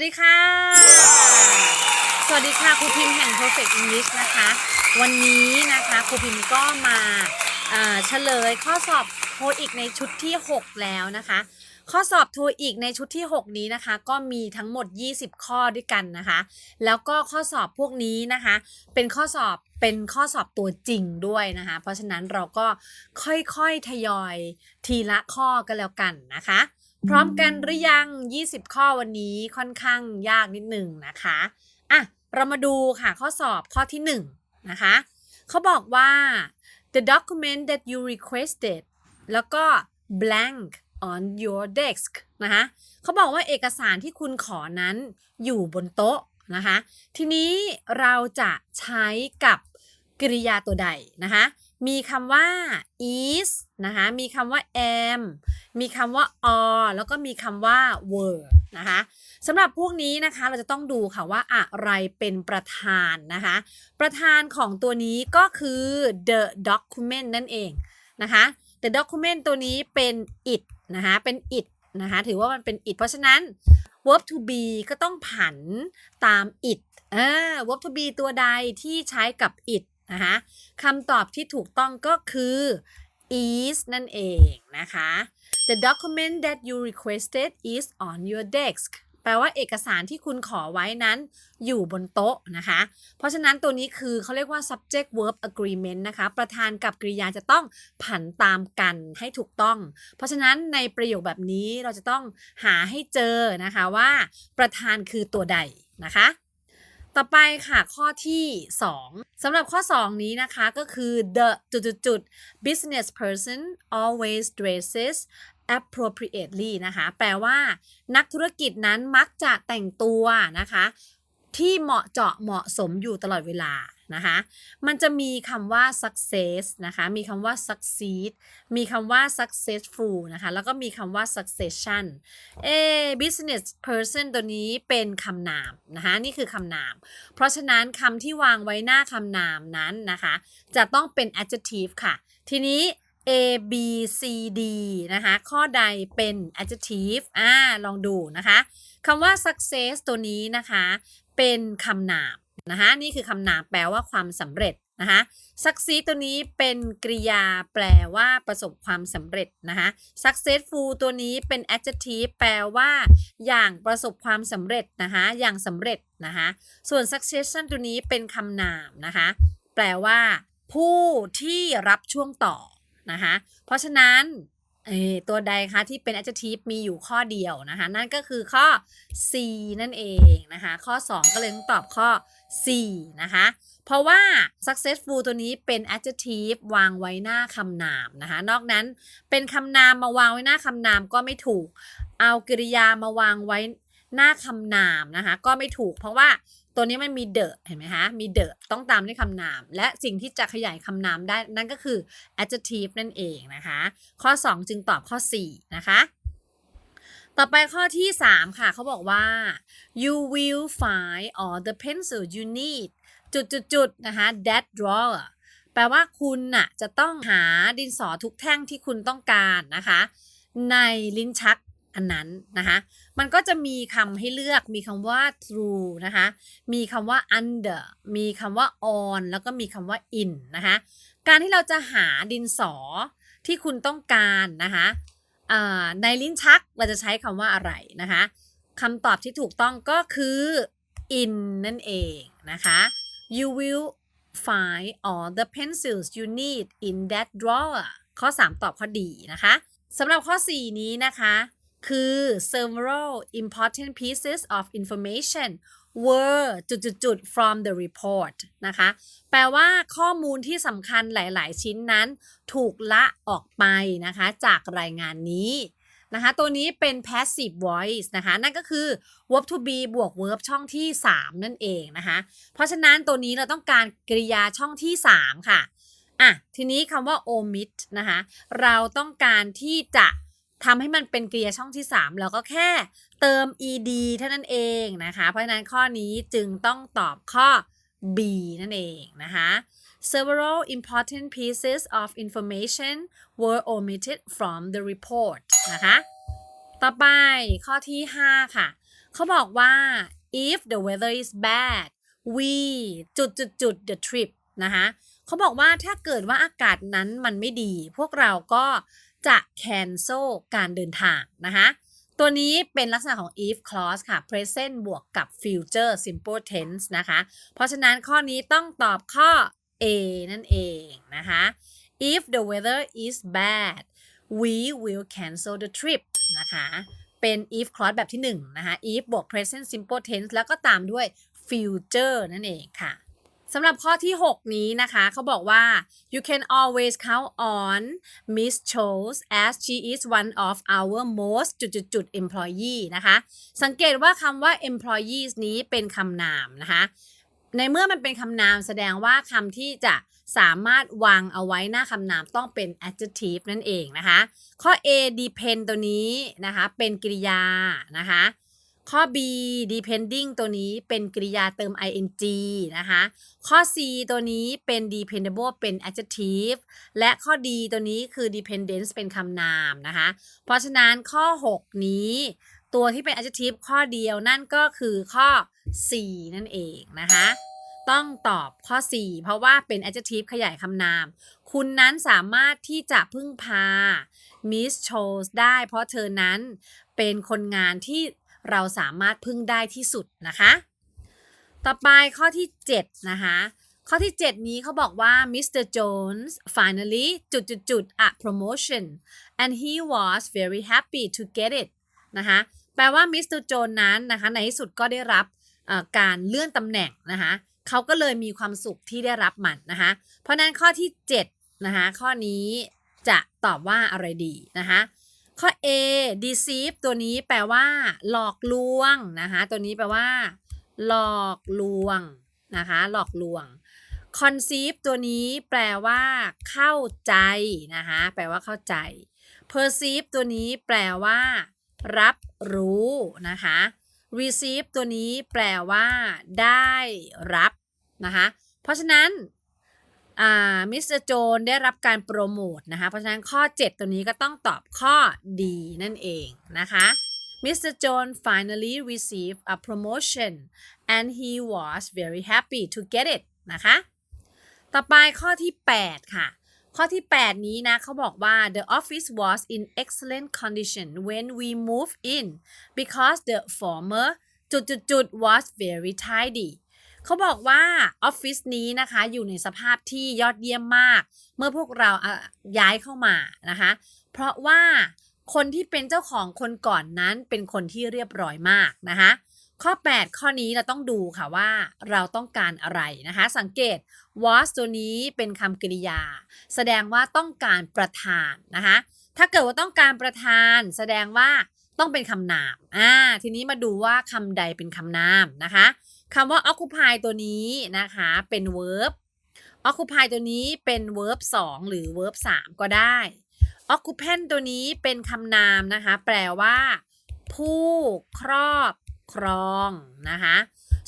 วัสดีค่ะ สวัสดีค่ะครูพิมพ์แห่ง Perfect English นะคะ วันนี้นะคะครูพิมพ์ก็มาเฉลยข้อสอบโทอีกในชุดที่ 6 แล้วนะคะ ข้อสอบโทอีกในชุดที่ 6 นี้นะคะ ก็มีทั้งหมด 20 ข้อด้วยกันนะคะ แล้วก็ข้อสอบพวกนี้นะคะ เป็นข้อสอบเป็นข้อสอบตัวจริงด้วยนะคะ เพราะฉะนั้นเราก็ค่อยๆทยอยทีละข้อกันแล้วกันนะคะ พร้อมกันหรือยัง 20 ข้อวันนี้ค่อนข้างยากนิดหนึ่งนะคะอะเรามาดูค่ะข้อสอบข้อที่1นะคะเขาบอกว่า the document that you requested แล้วก็ blank on your desk นะคะเขาบอกว่าเอกสารที่คุณขอนั้นอยู่บนโต๊ะนะคะ ทีนี้เราจะใช้กับกริยาตัวใดนะคะ มีคำว่า is นะคะ มีคำว่า am มีคำว่า are แล้วก็มีคำว่า were นะคะสำหรับพวกนี้นะคะเราจะต้องดูค่ะว่าอะไรเป็นประธานนะคะ ประธานของตัวนี้ก็คือ the document นั่นเองนะคะ the document ตัวนี้เป็น it นะคะ เป็น it นะคะ ถือว่ามันเป็น it เพราะฉะนั้น verb to be ก็ต้องผันตาม it อ่า verb to be ตัวใดที่ใช้กับ it นะคะคำตอบที่ถูกต้องก็คือ is นั่นเองนะคะ The document that you requested is on your desk แปลว่าเอกสารที่คุณขอไว้นั้นอยู่บนโต๊ะนะคะ เพราะฉะนั้นตัวนี้คือเขาเรียกว่า subject verb agreement นะคะ ประธานกับกริยาจะต้องผันตามกันให้ถูกต้อง เพราะฉะนั้นในประโยคแบบนี้เราจะต้องหาให้เจอนะคะว่า ประธานคือตัวใดนะคะ ต่อไปค่ะข้อที่ 2สำหรับข้อ 2 นี้นะคะก็คือ the จุดจุดจุด business person always dresses appropriately นะคะ แปลว่านักธุรกิจนั้นมักจะแต่งตัวนะคะ ที่เหมาะเจาะเหมาะสมอยู่ตลอดเวลานะคะ มันจะมีคำว่า success นะคะ มีคำว่า succeed มีคำว่า successful นะคะ แล้วก็มีคำว่า succession เอ business person ตัวนี้เป็นคำนามนะคะ นี่คือคำนาม เพราะฉะนั้นคำที่วางไว้หน้าคำนามนั้นนะคะ จะต้องเป็น adjective ค่ะ ทีนี้ A B C D นะคะ ข้อใดเป็น adjective อ่า ลองดูนะคะคำว่า success ตัวนี้นะคะ เป็นคำนามนะคะนี่คือคำนามแปลว่าความสำเร็จนะคะ succeed ตัวนี้เป็นกริยาแปลว่าประสบความสำเร็จนะคะ successful ตัวนี้เป็น adjective แปลว่า อย่างประสบความสำเร็จนะคะอย่างสำเร็จนะคะส่วน succession ตัวนี้เป็นคำนามนะคะแปลว่า ผู้ที่รับช่วงต่อนะคะเพราะฉะนั้น เอ่อตัวใดคะที่เป็น adjective มีอยู่ข้อเดียวนะคะ นั่นก็คือข้อ C นั่นเองนะคะ ข้อ 2 ก็เลยต้องตอบข้อ C นะคะ เพราะว่า successful ตัวนี้เป็น adjective วางไว้หน้าคำนามนะคะ นอกนั้นเป็นคำนามมาวางไว้หน้าคำนามก็ไม่ถูก เอากริยามาวางไว้หน้าคำนามนะคะ ก็ไม่ถูกเพราะว่า ตัวนี้มันมี the เห็นไหมคะมี the ต้องตามด้วยคำนาม และสิ่งที่จะขยายคำนามได้นั่นก็คือ adjective นั่นเองนะคะ ข้อ 2 จึงตอบข้อ 4 นะคะ ต่อไปข้อที่ 3 ค่ะเขาบอกว่า you will find all the pencil you need จุดจุดจุดๆๆนะคะ that drawer แปลว่าคุณน่ะจะต้องหาดินสอทุกแท่งที่คุณต้องการนะคะ ในลิ้นชัก อันนั้นนะคะมันก็จะมีคำให้เลือกมีคำว่า through นะคะมีคำว่า under มีคำว่า on แล้วก็มีคำว่า in นะคะการที่เราจะหาดินสอที่คุณต้องการนะคะในลิ้นชักเราจะใช้คำว่าอะไรนะคะคำตอบที่ถูกต้องก็คือ in นั่นเองนะคะ you will find all the pencils you need in that drawer ข้อ 3 ตอบข้อดีนะคะสำหรับข้อ 4 นี้นะคะ คือ several important pieces of information were จุดๆๆ from the report นะคะ แปลว่าข้อมูลที่สำคัญหลายๆ ชิ้นนั้น ถูกละออกไปนะคะ จากรายงานนี้นะคะ ตัวนี้เป็น passive voice นะคะ นั่นก็คือ verb to be บวก verb ช่องที่ 3 นั่นเองนะคะ เพราะฉะนั้นตัวนี้เราต้องการกริยาช่องที่ 3 ค่ะ อะ ทีนี้คำว่า omit นะคะ เราต้องการที่จะ ทำให้มันเป็นกริยาช่องที่ 3 เราก็แค่เติม ed เท่านั้นเองนะคะ เพราะฉะนั้นข้อนี้จึงต้องตอบข้อ B นั่นเองนะคะ several important pieces of information were omitted from the report นะคะ ต่อไปข้อที่ 5 ค่ะ เขาบอกว่า if the weather is bad we จุดจุดจุด the trip นะคะเขาบอกว่าถ้าเกิดว่าอากาศนั้นมันไม่ดี พวกเราก็ จะ cancel การเดินทางนะคะ ตัวนี้เป็นลักษณะของ if clause ค่ะ present บวกกับ future simple tense นะคะ เพราะฉะนั้นข้อนี้ต้องตอบข้อ A นั่นเองนะคะ if the weather is bad we will cancel the trip นะคะ เป็น if clause แบบที่1นะคะ if บวก present simple tense แล้วก็ตามด้วย future นั่นเองค่ะ สำหรับข้อที่ 6 นี้นะคะเขาบอกว่า you can always count on Miss Chose as she is one of our most จุดๆๆ employee นะคะ สังเกตว่าคำว่า employees นี้เป็นคำนามนะคะในเมื่อมันเป็นคำนามแสดงว่าคำที่จะสามารถวางเอาไว้หน้าคำนามต้องเป็น adjective นั่นเองนะคะ ข้อ A depend ตัวนี้นะคะ เป็นกริยานะคะ ข้อ B depending ตัวนี้เป็นกริยาเติม ing นะคะ ข้อ C ตัวนี้เป็น dependable เป็น adjective และข้อ D ตัวนี้คือ dependence เป็นคำนามนะคะ เพราะฉะนั้นข้อ 6 นี้ตัวที่เป็น adjective ข้อเดียวนั่นก็คือข้อ C นั่นเองนะคะ ต้องตอบข้อ 4 เพราะว่าเป็น adjective ขยายคำนาม คุณนั้นสามารถที่จะพึ่งพา Miss Chose ได้ เพราะเธอนั้นเป็นคนงานที่ เราสามารถพึ่งได้ที่สุดนะคะ ต่อไปข้อที่ 7 นะคะ ข้อที่ 7 นี้เขาบอกว่า Mr. Jones finally จุดจุดจุด a promotion and he was very happy to get it นะคะ แปลว่า Mr. Jones นั้นนะคะ ในที่สุดก็ได้รับการเลื่อนตำแหน่งนะคะเขาก็เลยมีความสุขที่ได้รับมันนะคะเพราะฉะนั้นข้อที่7นะคะข้อนี้จะตอบว่าอะไรดีนะคะ ข้อ A deceive ตัวนี้แปลว่า หลอกลวงนะคะตัวนี้แปลว่า หลอกลวงนะคะหลอกลวง conceive ตัวนี้แปลว่า เข้าใจนะคะแปลว่าเข้าใจ perceive ตัวนี้แปลว่า รับรู้นะคะ receive ตัวนี้แปลว่า ได้รับนะคะเพราะฉะนั้น มิสเตอร์โจนได้รับการโปรโมทนะคะ เพราะฉะนั้นข้อ 7 ตัวนี้ก็ต้องตอบข้อดีนั่นเองนะคะ Mr. John finally received a promotion and he was very happy to get it นะคะ ต่อไปข้อที่ 8 ค่ะ ข้อที่ 8 นี้นะเขาบอกว่า the office was in excellent condition when we moved in because the former จุดจุดจุด was very tidy เขาบอกว่าออฟฟิศนี้นะคะอยู่ในสภาพที่ยอดเยี่ยมมาก เมื่อพวกเราย้ายเข้ามานะคะ เพราะว่าคนที่เป็นเจ้าของคนก่อนนั้นเป็นคนที่เรียบร้อยมากนะคะข้อ 8 ข้อนี้เราต้องดูค่ะว่าเราต้องการอะไรนะคะ สังเกต was ตัวนี้เป็นคำกริยา แสดงว่าต้องการประธานนะคะ ถ้าเกิดว่าต้องการประธาน แสดงว่าต้องเป็นคำนามอ่าทีนี้มาดูว่าคำใดเป็นคำนามนะคะ คำว่า occupy ตัวนี้นะคะเป็น verb occupy ตัวนี้เป็น verb 2 หรือ verb 3 ก็ได้ occupant ตัวนี้เป็นคำนามนะคะ แปลว่า ผู้ครอบครองนะคะ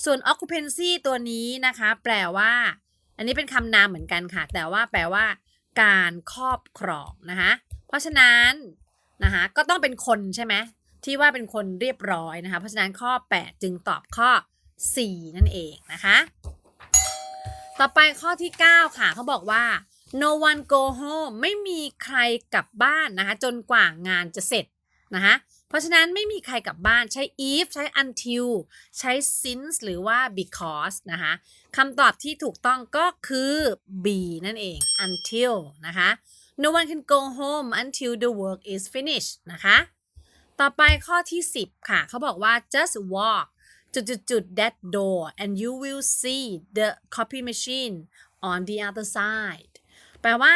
ส่วน occupancy ตัวนี้นะคะ แปลว่า อันนี้เป็นคำนามเหมือนกันค่ะ แต่ว่าแปลว่า การครอบครองนะคะ เพราะฉะนั้นนะคะก็ต้องเป็นคนใช่ไหมที่ว่าเป็นคนเรียบร้อยนะคะ เพราะฉะนั้นข้อ 8 จึงตอบข้อ 4 นั่นเองนะคะ ต่อไปข้อที่ 9 ค่ะเขาบอกว่า no one go home ไม่มีใครกลับบ้านนะคะ จนกว่างานจะเสร็จนะคะเพราะฉะนั้นไม่มีใครกลับบ้านใช้ if ใช้ until ใช้ since หรือว่า because นะคะคำตอบที่ถูกต้องก็คือ B นั่นเอง until นะคะ no one can go home until the work is finished นะคะ ต่อไปข้อที่ 10 ค่ะ เขาบอกว่า just walk จุดจุดจุด that door and you will see the copy machine on the other side แปลว่า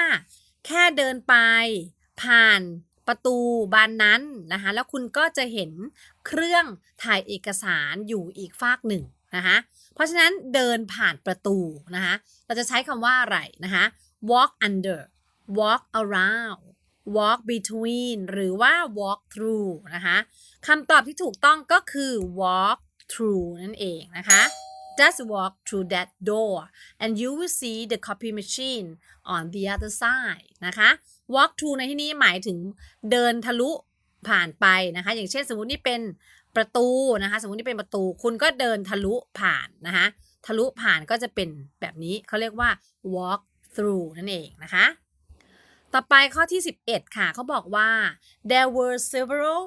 แค่เดินไป ผ่านประตูบานนั้นนะคะแล้วคุณก็จะเห็นเครื่องถ่ายเอกสารอยู่อีกฝากหนึ่งนะคะเพราะฉะนั้นเดินผ่านประตูนะคะเราจะใช้คำว่าอะไรนะคะ walk under walk around walk between หรือว่า walk through นะคะคำตอบที่ถูกต้องก็คือ walk through นั่นเองนะคะ just walk through that door and you will see the copy machine on the other side นะคะ walk through ในที่นี้หมายถึงเดินทะลุผ่านไปนะคะ อย่างเช่นสมมตินี่เป็นประตูนะคะ สมมตินี่เป็นประตูคุณก็เดินทะลุผ่านนะคะทะลุผ่านก็จะเป็นแบบนี้เขาเรียกว่า walk through นั่นเองนะคะ ต่อไปข้อที่ 11 ค่ะเขาบอกว่า there were several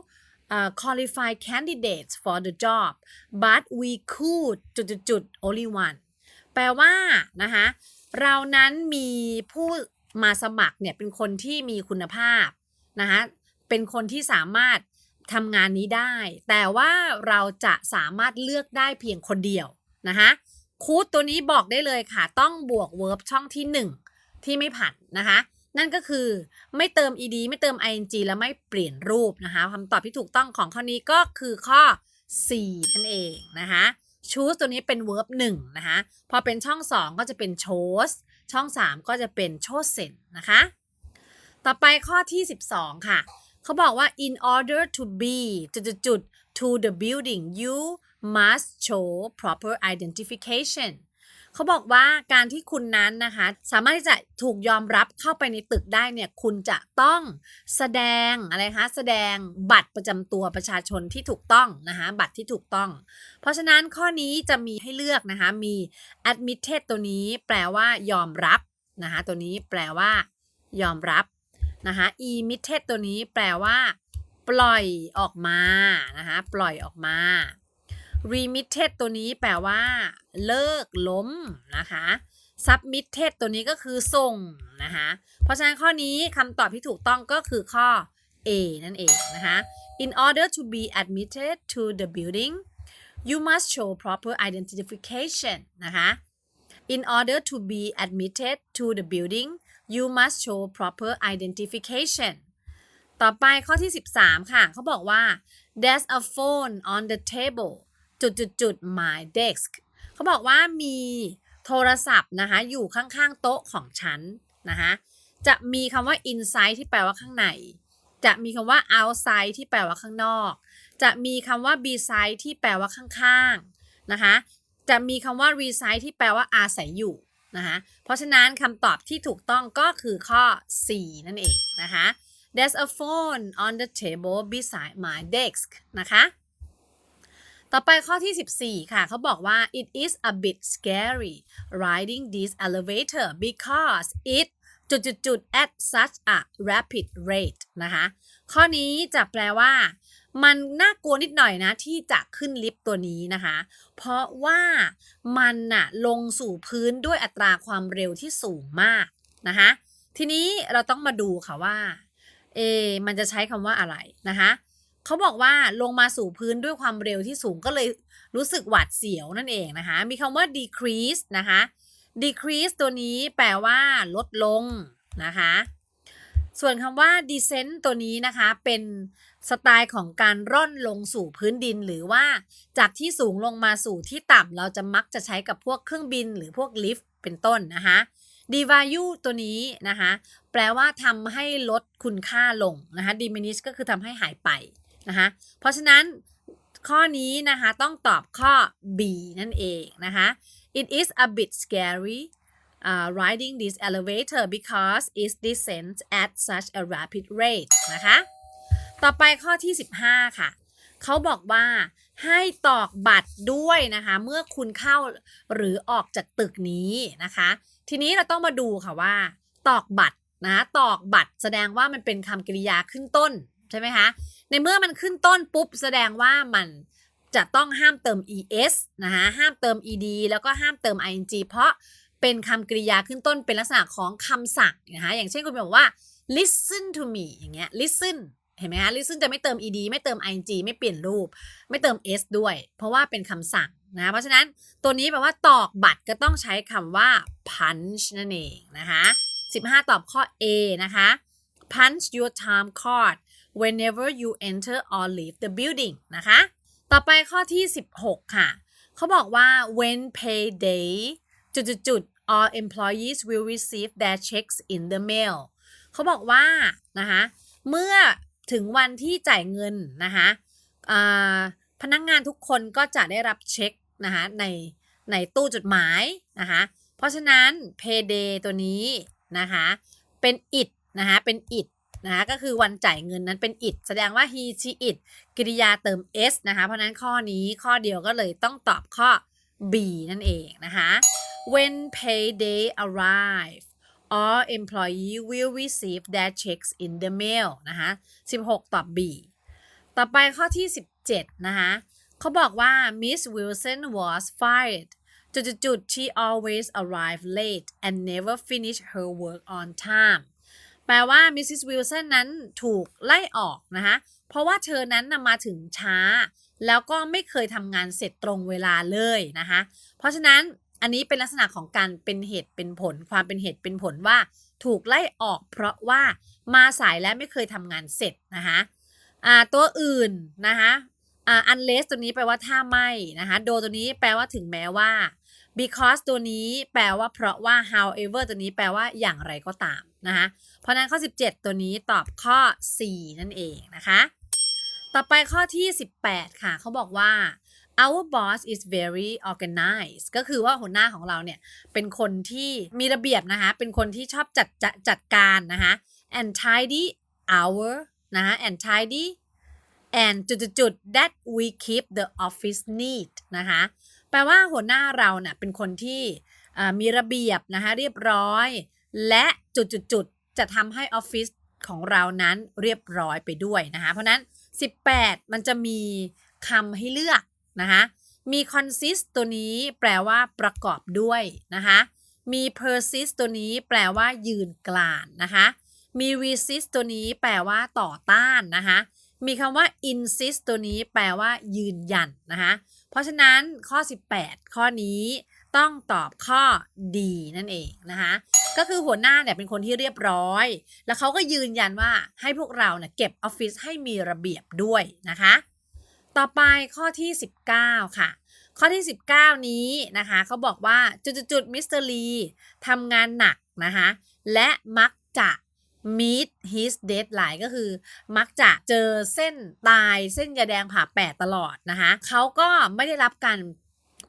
uh, qualified candidates for the job but we could จุดจุดจุด only one แปลว่านะคะเรานั้นมีผู้มาสมัครเนี่ยเป็นคนที่มีคุณภาพนะคะเป็นคนที่สามารถทำงานนี้ได้ แต่ว่าเราจะสามารถเลือกได้เพียงคนเดียวนะคะคูดตัวนี้บอกได้เลยค่ะ ต้องบวก verb ช่องที่ 1 ที่ไม่ผันนะคะ นั่นก็คือไม่เติม ed ไม่เติม ing แล้วไม่เปลี่ยนรูปนะคะคำตอบที่ถูกต้องของข้อนี้ก็คือข้อ C นั่นเองนะคะ choose ตัวนี้เป็น verb 1นะคะ พอเป็นช่อง 2 ก็จะเป็น chose ช่อง 3 ก็จะเป็น chosen นะคะ ต่อไปข้อที่ 12 ค่ะ เขาบอกว่า in order to be จุดจุดๆ to the building you must show proper identification เขาบอกว่าการที่คุณนั้นนะคะ สามารถที่จะถูกยอมรับเข้าไปในตึกได้เนี่ยคุณจะต้องแสดงอะไรคะแสดงบัตรประจำตัวประชาชนที่ถูกต้องนะคะบัตรที่ถูกต้อง เพราะฉะนั้นข้อนี้จะมีให้เลือกนะคะมี admitted ตัวนี้แปลว่ายอมรับนะคะตัวนี้แปลว่า ยอมรับนะคะ emitted ตัวนี้แปลว่า ปล่อยออกมานะคะปล่อยออกมา remitted ตัวนี้แปลว่า เลิกล้มนะคะ submitted ตัวนี้ก็คือส่งนะคะ เพราะฉะนั้นข้อนี้คำตอบที่ถูกต้องก็คือข้อ A นั่นเองนะคะ in order to be admitted to the building you must show proper identification นะคะ in order to be admitted to the building you must show proper identification ต่อไปข้อที่ 13 ค่ะ เขาบอกว่า there's a phone on the table จุดจุดจุด my desk เขาบอกว่ามีโทรศัพท์นะคะอยู่ข้างๆโต๊ะของฉันนะคะจะมีคำว่า inside ที่แปลว่าข้างใน จะมีคำว่า outside ที่แปลว่าข้างนอก จะมีคำว่า beside ที่แปลว่าข้างๆนะคะจะมีคำว่า reside ที่แปลว่าอาศัยอยู่นะคะเพราะฉะนั้นคำตอบที่ถูกต้องก็คือข้อ C นั่นเองนะคะ There's a phone on the table beside my desk นะคะ ต่อไปข้อที่ 14 ค่ะ เขาบอกว่า it is a bit scary riding this elevator because it จุดจุดจุด at such a rapid rate นะคะ ข้อนี้จะแปลว่า มันน่ากลัวนิดหน่อยนะ ที่จะขึ้นลิฟต์ตัวนี้นะคะ เพราะว่ามันน่ะลงสู่พื้นด้วยอัตราความเร็วที่สูงมากนะคะ ทีนี้เราต้องมาดูค่ะว่า เอ มันจะใช้คำว่าอะไรนะคะ เขาบอกว่าลงมาสู่พื้นด้วยความเร็วที่สูงก็เลยรู้สึกหวาดเสียวนั่นเองนะคะ มีคำว่า decrease นะคะ decrease ตัวนี้แปลว่า ลดลงนะคะ ส่วนคำว่า descent ตัวนี้นะคะเป็นสไตล์ของการร่อนลงสู่พื้นดินหรือว่าจากที่สูงลงมาสู่ที่ต่ำเราจะมักจะใช้กับพวกเครื่องบินหรือพวกลิฟต์เป็นต้นนะคะ devalue ตัวนี้นะคะ แปลว่าทำให้ลดคุณค่าลงนะคะ diminish ก็คือทำให้หายไป นะคะเพราะฉะนั้นข้อนี้นะคะต้องตอบข้อ B นั่นเองนะคะ it is a bit scary uh, riding this elevator because it descends at such a rapid rate นะคะ ต่อไปข้อที่ 15 ค่ะ เขาบอกว่าให้ตอกบัตรด้วยนะคะ เมื่อคุณเข้าหรือออกจากตึกนี้นะคะ ทีนี้เราต้องมาดูค่ะว่า ตอกบัตรนะ ตอกบัตรแสดงว่ามันเป็นคำกริยาขึ้นต้น ใช่ไหมคะ ในเมื่อมันขึ้นต้นปุ๊บแสดงว่ามันจะต้องห้ามเติม es นะคะห้ามเติม ed แล้วก็ห้ามเติม ing เพราะเป็นคำกริยาขึ้นต้นเป็นลักษณะของคำสั่งนะคะอย่างเช่นคุณบอกว่า listen to me อย่างเงี้ย listen เห็นไหมคะ listen จะไม่เติม ed ไม่เติม ing ไม่เปลี่ยนรูป ไม่เติม s ด้วย เพราะว่าเป็นคำสั่งนะเพราะฉะนั้นตัวนี้แปลว่าตอกบัตรก็ต้องใช้คำว่า punch นั่นเองนะคะ15 ตอบข้อ A นะคะ punch your time card whenever you enter or leave the building นะคะ ต่อไปข้อที่ 16 ค่ะ เขาบอกว่า when payday จุดจุดจุด all employees will receive their checks in the mail เขาบอกว่านะคะเมื่อถึงวันที่จ่ายเงินนะคะพนักงงานทุกคนก็จะได้รับเช็คนะคะในในตู้จดหมายนะคะเพราะฉะนั้น payday ตัวนี้นะคะเป็น it นะคะเป็น it นะคะก็คือวันจ่ายเงินนั้นเป็น it แสดงว่า he she it กริยาเติม s นะคะ เพราะนั้นข้อนี้ข้อเดียวก็เลยต้องตอบข้อ b นั่นเองนะคะ when payday arrive all employee will receive their checks in the mail นะคะ16 ตอบ b ต่อไปข้อที่ 17 นะคะเขาบอกว่า Miss Wilson was fired จุดๆๆ she always arrive late and never finish her work on time แปลว่า Mrs. Wilson นั้นถูกไล่ออกนะคะเพราะว่าเธอนั้นนะมาถึงช้า แล้วก็ไม่เคยทำงานเสร็จตรงเวลาเลยนะคะเพราะฉะนั้นอันนี้เป็นลักษณะของการเป็นเหตุเป็นผล ความเป็นเหตุเป็นผลว่า ถูกไล่ออกเพราะว่ามาสายและไม่เคยทำงานเสร็จนะคะตัวอื่นนะคะอ่า unless ตัวนี้แปลว่าถ้าไม่นะคะโดตัวนี้แปลว่าถึงแม้ว่า because ตัวนี้แปลว่าเพราะว่า however ตัวนี้แปลว่าอย่างไรก็ตามนะคะ ราะนั้นข้อ 17 ตัวนี้ตอบข้อ 4 นั่นเองนะคะ ต่อไปข้อที่ 18 ค่ะ เขาบอกว่า our boss is very organized ก็คือว่าหัวหน้าของเราเนี่ย เป็นคนที่มีระเบียบนะคะ เป็นคนที่ชอบจัดจัดจัดการนะคะ and tidy our นะคะ and tidy and จุดๆๆ that we keep the office neat นะคะ แปลว่าหัวหน้าเราเนี่ยเป็นคนที่มีระเบียบนะคะเรียบร้อย และจุดๆๆ จะทำให้ออฟฟิศของเรานั้นเรียบร้อยไปด้วยนะคะเพราะนั้น 18 มันจะมีคำให้เลือกนะคะมี consist ตัวนี้แปลว่าประกอบด้วยนะคะมี persist ตัวนี้แปลว่ายืนกลานนะคะมี resist ตัวนี้แปลว่าต่อต้านนะคะมีคำว่า insist ตัวนี้แปลว่ายืนยันนะคะเพราะฉะนั้นข้อ 18 ข้อนี้ ต้องตอบข้อ D นั่นเองนะคะก็คือหัวหน้าเนี่ยเป็นคนที่เรียบร้อย แล้วเขาก็ยืนยันว่าให้พวกเราเนี่ยเก็บออฟฟิศให้มีระเบียบด้วยนะคะ ต่อไปข้อที่ 19 ค่ะ ข้อที่ 19 นี้นะคะเขาบอกว่าจุดๆมิสเตอร์ลีทำงานหนักนะคะและมักจะ meet his deadline ก็คือ มักจะเจอเส้นตายเส้นยาแดงผ่าแปดตลอดนะคะเขาก็ไม่ได้รับการ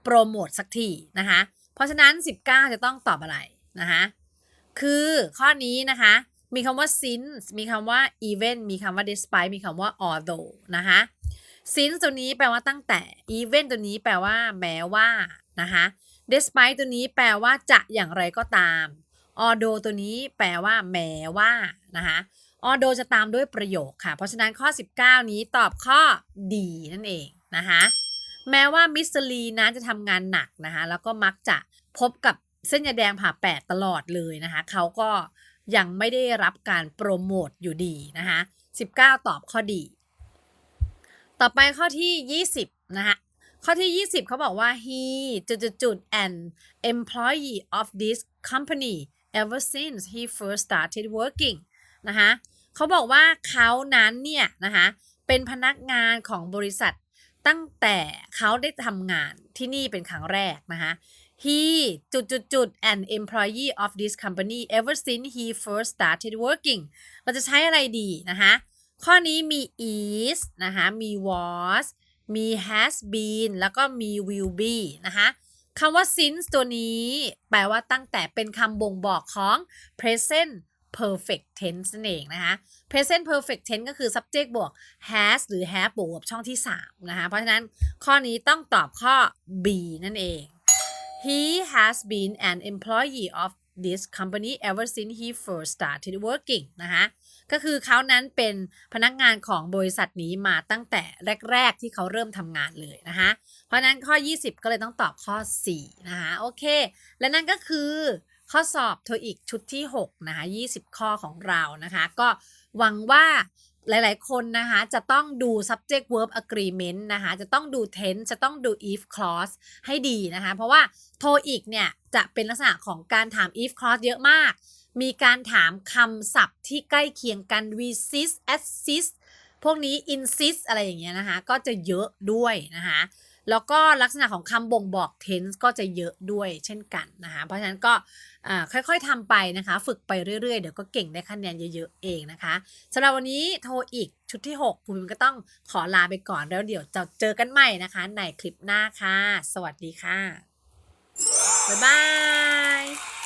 ปรโมทสักทีนะคะเพราะฉะนั้น 19 จะต้องตอบอะไรนะคะคือข้อนี้นะคะมีคำว่า since มีคำว่า even มีคำว่า despite มีคำว่า although นะคะ since ตัวนี้แปลว่าตั้งแต่ even ตัวนี้แปลว่าแม้ว่านะคะ despite ตัวนี้แปลว่าจะอย่างไรก็ตาม although ตัวนี้แปลว่าแม้ว่านะคะ although จะตามด้วยประโยคค่ะ เพราะฉะนั้นข้อ 19 นี้ตอบข้อ D นั่นเองนะคะ แม้ว่ามิสลีนะจะทำงานหนักนะคะแล้วก็มักจะพบกับเส้นยาแดงผ่าแปดตลอดเลยนะคะเขาก็ยังไม่ได้รับการโปรโมทอยู่ดีนะคะ19 ตอบข้อดี ต่อไปข้อที่ 20 นะคะข้อที่ 20 เขาบอกว่า he จุดจุด an employee of this company ever since he first started working นะคะเขาบอกว่าเขานั้นเนี่ยนะคะเป็นพนักงานของบริษัท ตั้งแต่เขาได้ทำงานที่นี่เป็นครั้งแรกนะคะ he จุดจุดจุด an employee of this company ever since he first started working เราจะใช้อะไรดีนะคะข้อนี้มี is นะคะมี was มี has been แล้วก็มี will be นะคะคำว่า since ตัวนี้ แปลว่าตั้งแต่เป็นคำบ่งบอกของ present perfect tense นั่นเองนะคะ present perfect tense ก็คือ subject บวก has หรือ have บวกกับช่องที่ 3 นะคะ เพราะฉะนั้นข้อนี้ต้องตอบข้อ B นั่นเอง He has been an employee of this company ever since he first started working นะคะก็คือเขานั้นเป็นพนักงานของบริษัทนี้มาตั้งแต่แรก ๆ ที่เขาเริ่มทำงานเลยนะคะเพราะฉะนั้นข้อ 20 ก็เลยต้องตอบข้อ 4 นะคะโอเค และนั่นก็คือ ข้อสอบโทอีกชุดที่ 6 นะคะ 20 ข้อของเรานะคะ ก็หวังว่าหลาย ๆ คนนะคะ จะต้องดู subject verb agreement นะคะ จะต้องดู tense จะต้องดู if clause ให้ดีนะคะ เพราะว่าโทอีกเนี่ย จะเป็นลักษณะของการถาม if clause เยอะมาก มีการถามคำศัพท์ที่ใกล้เคียงกัน resist assist พวกนี้ insist อะไรอย่างเงี้ยนะคะ ก็จะเยอะด้วยนะคะ แล้วก็ลักษณะของคำบ่งบอก tense ก็จะเยอะด้วยเช่นกันนะคะเพราะฉะนั้นก็ค่อยๆทำไปนะคะ ฝึกไปเรื่อยๆ เดี๋ยวก็เก่งได้คะแนนเยอะๆเองนะคะสำหรับวันนี้โทรอีกชุดที่6คุณพิมก็ต้องขอลาไปก่อนแล้วเดี๋ยวจะเจอกันใหม่นะคะ ในคลิปหน้าค่ะ สวัสดีค่ะ บ๊ายบาย